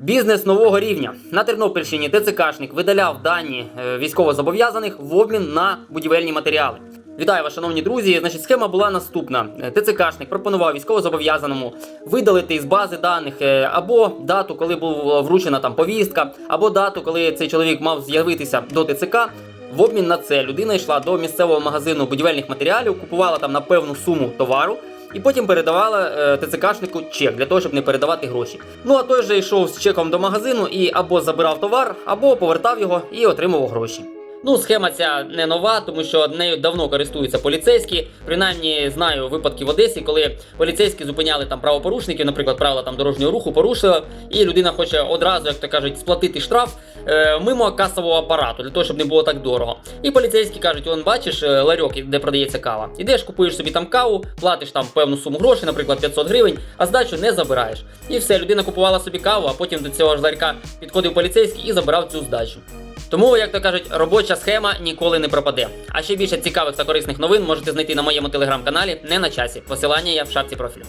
Бізнес нового рівня на Тернопільщині ТЦКшник видаляв дані е, військовозобов'язаних в обмін на будівельні матеріали. Вітаю вас, шановні друзі. Значить, схема була наступна: Е, ТЦКшник пропонував військовозобов'язаному видалити із бази даних е, або дату, коли була вручена там повістка, або дату, коли цей чоловік мав з'явитися до ТЦК. В обмін на це людина йшла до місцевого магазину будівельних матеріалів, купувала там на певну суму товару. І потім передавала е, ТЦКшнику чек для того, щоб не передавати гроші. Ну а той же йшов з чеком до магазину і або забирав товар, або повертав його і отримував гроші. Ну, схема ця не нова, тому що нею давно користуються поліцейські. Принаймні знаю випадки в Одесі, коли поліцейські зупиняли там правопорушників, наприклад, правила там дорожнього руху порушила, і людина хоче одразу, як то кажуть, сплатити штраф е, мимо касового апарату для того, щоб не було так дорого. І поліцейські кажуть: он бачиш е, ларьок, де продається кава. Ідеш, купуєш собі там каву, платиш там певну суму грошей, наприклад, 500 гривень, а здачу не забираєш. І все, людина купувала собі каву, а потім до цього ж ларька підходив поліцейський і забирав цю здачу. Тому, як то кажуть, робоча схема ніколи не пропаде. А ще більше цікавих та корисних новин можете знайти на моєму телеграм-каналі не на часі. Посилання я в шапці профілю.